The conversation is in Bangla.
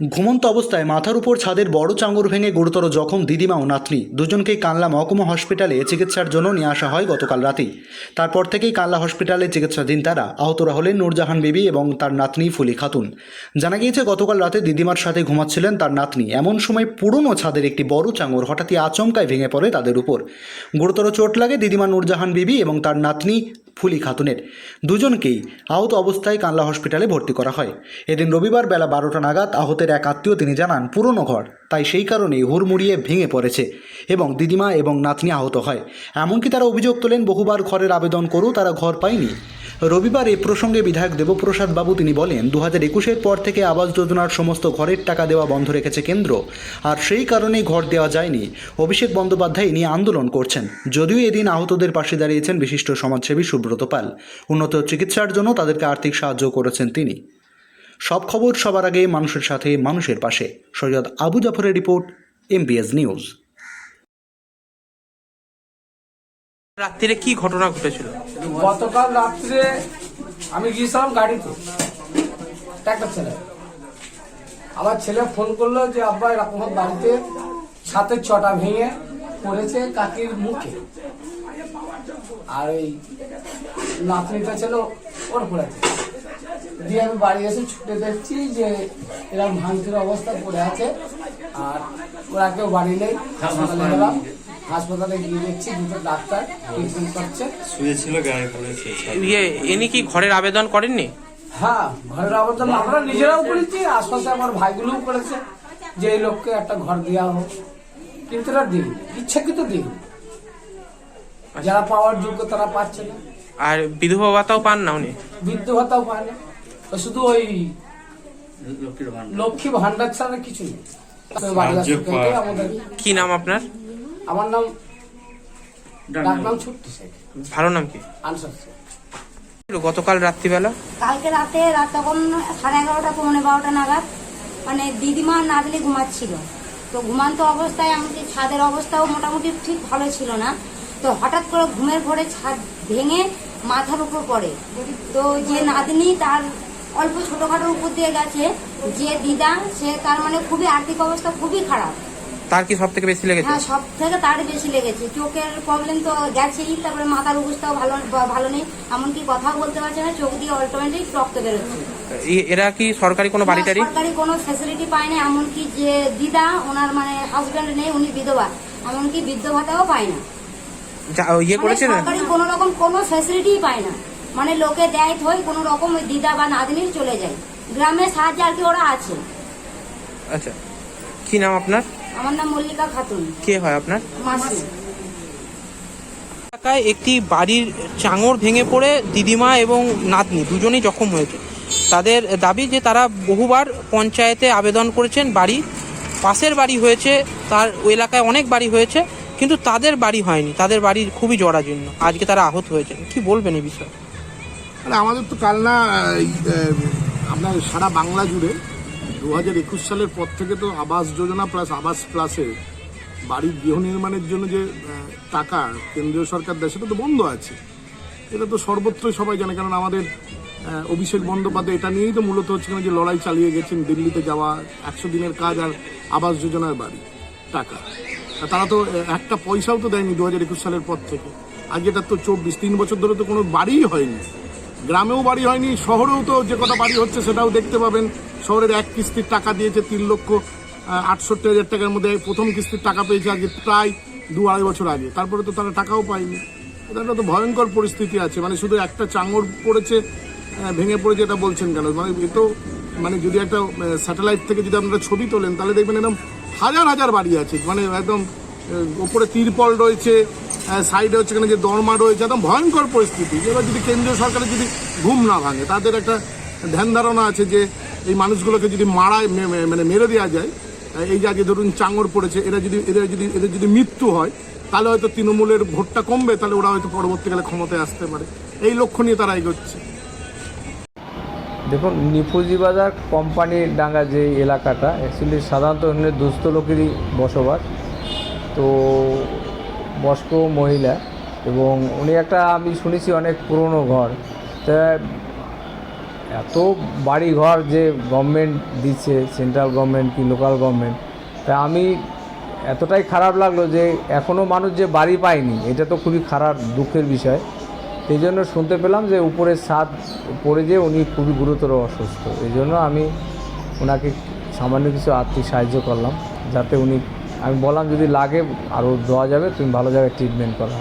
ঘুমন্ত অবস্থায় মাথার উপর ছাদের বড় চাঙর ভেঙে গুরুতর জখম দিদিমা ও নাতনি। দুজনকেই কানলা মহকুমা হসপিটালে চিকিৎসার জন্য নিয়ে আসা হয় গতকাল রাতেই। তারপর থেকেই কানলা হসপিটালে চিকিৎসাধীন তারা। আহতরা হলেন নূরজাহান বিবি এবং তার নাতনি ফুলি খাতুন। জানা গিয়েছে, গতকাল রাতে দিদিমার সাথে ঘুমাচ্ছিলেন তার নাতনি। এমন সময় পুরনো ছাদের একটি বড় চাঙর হঠাৎই আচমকায় ভেঙে পড়ে তাদের উপর। গুরুতর চোট লাগে দিদিমা, নূরজাহান বিবি এবং তার নাতনি ফুলি খাতুনের। দুজনকেই আহত অবস্থায় কানলা হসপিটালে ভর্তি করা হয়। এদিন রবিবার বেলা বারোটা নাগাদ আহতের এক আত্মীয় তিনি জানান, পুরনো ঘর। তাই সেই কারণেই হুড়মুড়িয়ে ভেঙে পড়েছে এবং দিদিমা এবং নাতনি আহত হয়। এমনকি তারা অভিযোগ তোলেন, বহুবার ঘরের আবেদন করেও তারা ঘর পায়নি। রবিবার এ প্রসঙ্গে বিধায়ক দেবপ্রসাদ বাবু তিনি বলেন দু হাজার একুশের পর থেকে আবাস যোজনার সমস্ত ঘরের টাকা দেওয়া বন্ধ রেখেছে কেন্দ্র। আর সেই কারণেই ঘর দেওয়া যায়নি। অভিষেক বন্দ্যোপাধ্যায় নিয়ে আন্দোলন করছেন। যদিও এদিন আহতদের পাশে দাঁড়িয়েছেন বিশিষ্ট সমাজসেবী সুব্রত পাল। উন্নত চিকিৎসার জন্য তাদেরকে আর্থিক সাহায্য করেছেন তিনি। সব খবর সবার আগে মানুষের সাথে মানুষের পাশে। সৈয়দ আবু জাফরের রিপোর্ট, এমবিএস নিউজ। রাত্রিরে কি ঘটনা ঘটেছিল? গতকাল রাত্রে আমি গিয়েছিলাম গাড়িতে একটা ছেলে। আমার ছেলে ফোন করল যে আব্বা এরকম বাড়িতে ছাতের চটা ভেঙে পড়েছে কাকির মুখে। আর ওই নাতনিটা ছিল ওর পড়েছে দিয়ে আমি বাড়ি এসে ছুটে দেখছি যে এরকম ভাঙতির অবস্থা পড়ে আছে আর ওরা কেউ বাড়ি নেই। গেলাম হাসপাতালে গিয়ে দেখছি দুটো ডাক্তার ট্রিটমেন্ট করছে। শুয়েছিল গায়ে পড়েছে ইয়ে ইনি কি ঘরের আবেদন করেননি? হ্যাঁ ঘরের আবেদন আমরা নিজেরাও করেছি আশপাশে আমার ভাইগুলোও করেছে যে এই লোককে একটা ঘর দেওয়া হোক। কিন্তু এরা দিন ইচ্ছাকৃত দিন। যারা পাওয়ার যোগ্য তারা পাচ্ছে না। আর বিধবা ভাতাও পান না উনি? বৃদ্ধ ভাতাও পান না। তো শুধু ওই লক্ষ্মী ভান্ডার ছাড়া কিছু নেই। কি নাম আপনার? আমার নাম ডাক ছুট্টি শেখ। ভালো নাম কি? আনসার শেখ। গতকাল রাত্রিবেলা? কালকে রাতে রাত তখন সাড়ে এগারোটা পৌনে বারোটা নাগাদ মানে দিদিমা নাতনি ঘুমাচ্ছিল। তো ঘুমান্ত অবস্থায় আমাদের ছাদের অবস্থাও মোটামুটি ঠিক ভালো ছিল না। তো হঠাৎ করে ঘুমের ঘরে ছাদ ভেঙে মাথার উপর পড়ে। তো যে নাতনি তার অল্প ছোটখাটোর উপর দিয়ে গেছে যে দিদা সে তার মানে খুবই আর্থিক অবস্থা খুবই খারাপ। তার কি সব থেকে বেশি লেগেছে? হ্যাঁ সব থেকে তার বেশি লেগেছে। চোখের প্রবলেম তো গেছেই তারপরে মাথার অবস্থাও ভালো ভালো নেই। এমনকি কথাও বলতে পারছে না চোখ দিয়ে অল্টোমেটিক রক্ত বেরোচ্ছে। এরা কি সরকারি কোনো বাড়ি টাড়ি? সরকারি কোনো ফ্যাসিলিটি পায় না এমনকি যে দিদা ওনার মানে হাজব্যান্ড নেই উনি বিধবা। এমনকি বৃদ্ধ ভাতাও পায় না। ইয়ে মানে করেছেন সরকারি কোনো রকম কোনো ফ্যাসিলিটি পায় না। মানে লোকে দেয় থই কোনো রকম ওই দিদা বা নাতনি চলে যায়। গ্রামের সাহায্যে আর কি ওরা আছে। আচ্ছা। কি নাম আপনার? আমার নাম মল্লিকা খাতুন। কে হয় আপনার? মাসি। এলাকায় একটি বাড়ির চাঙর ভেঙে পড়ে দিদিমা এবং নাতনি দুজনেই জখম হয়েছে। তাদের দাবি যে তারা বহুবার পঞ্চায়েতে আবেদন করেছেন বাড়ি পাশের বাড়ি হয়েছে তার ওই এলাকায় অনেক বাড়ি হয়েছে কিন্তু তাদের বাড়ি হয়নি। তাদের বাড়ির খুবই জরাজীর্ণ। আজকে তারা আহত হয়েছেন। কি বলবেন এই বিষয়ে? আমাদের তো কালনা এই, আহ, আপনার সারা বাংলা জুড়ে দু হাজার একুশ সালের পর থেকে তো আবাস যোজনা প্লাস আবাস প্লাসে বাড়ির গৃহ নির্মাণের জন্য যে টাকা কেন্দ্রীয় সরকার দেয়, সেটা তো বন্ধ আছে। এটা তো সর্বত্রই সবাই জানে, কারণ আমাদের অভিষেক বন্দ্যোপাধ্যায় এটা নিয়েই তো মূলত হচ্ছে যে লড়াই চালিয়ে গেছেন দিল্লিতে যাওয়া, একশো দিনের কাজ আর আবাস যোজনার বাড়ি, টাকা। তারা তো একটা পয়সাও তো দেয়নি দু হাজার একুশ সালের পর থেকে। আগেটার তো চব্বিশ, তিন বছর ধরে তো কোনো বাড়িই হয়নি। গ্রামেও বাড়ি হয়নি, শহরেও তো যে কটা বাড়ি হচ্ছে সেটাও দেখতে পাবেন। শহরের এক কিস্তির টাকা দিয়েছে তিন লক্ষ আটষট্টি হাজার টাকার মধ্যে প্রথম কিস্তির টাকা পেয়েছে আগে প্রায় দু আড়াই বছর আগে। তারপরে তো তারা টাকাও পায়নি। এটা একটা তো ভয়ঙ্কর পরিস্থিতি আছে। মানে শুধু একটা চাঙর পড়েছে ভেঙে পড়েছে এটা বলছেন কেন? মানে এ তো মানে যদি একটা স্যাটেলাইট থেকে যদি আপনারা ছবি তোলেন, তাহলে দেখবেন একদম হাজার হাজার বাড়ি আছে। মানে একদম ওপরে তিরপল রয়েছে সাইডে হচ্ছে এখানে যে দরমা রয়েছে, একদম ভয়ঙ্কর পরিস্থিতি। এবার যদি কেন্দ্রীয় সরকারের যদি ঘুম না ভাঙে, তাদের একটা ধ্যান ধারণা আছে যে এই মানুষগুলোকে যদি মারায়, মে- মে- মানে মেরে দেওয়া যায়, এই যে ধরুন চাঙর পড়েছে, এরা যদি, এদের যদি এদের যদি মৃত্যু হয়, তাহলে হয়তো তৃণমূলের ভোটটা কমবে, তাহলে ওরা হয়তো পরবর্তীকালে ক্ষমতায় আসতে পারে। এই লক্ষ্য নিয়ে তারা এগোচ্ছে। দেখুন নিফুজি বাজার কোম্পানির ডাঙ্গা যে এলাকাটা অ্যাকচুয়ালি সাধারণত এখানে দুস্থ লোকেরই বসবাস। তো, বয়স্ক মহিলা, এবং উনি একটা, আমি শুনেছি অনেক পুরনো ঘর। তা এত বাড়ি ঘর যে গভর্নমেন্ট দিচ্ছে সেন্ট্রাল গভর্নমেন্ট কি লোকাল গভর্নমেন্ট তা আমি এতটাই খারাপ লাগল যে এখনও মানুষ যে বাড়ি পায়নি, এটা তো খুবই খারাপ দুঃখের বিষয়। এই জন্য শুনতে পেলাম যে উপরের ছাদ পড়ে যে উনি খুবই গুরুতর অসুস্থ। এই জন্য আমি ওনাকে সামান্য কিছু আর্থিক সাহায্য করলাম, যাতে উনি, আমি বললাম যদি লাগে আরও দেওয়া যাবে, তুমি ভালো জায়গায় ট্রিটমেন্ট করা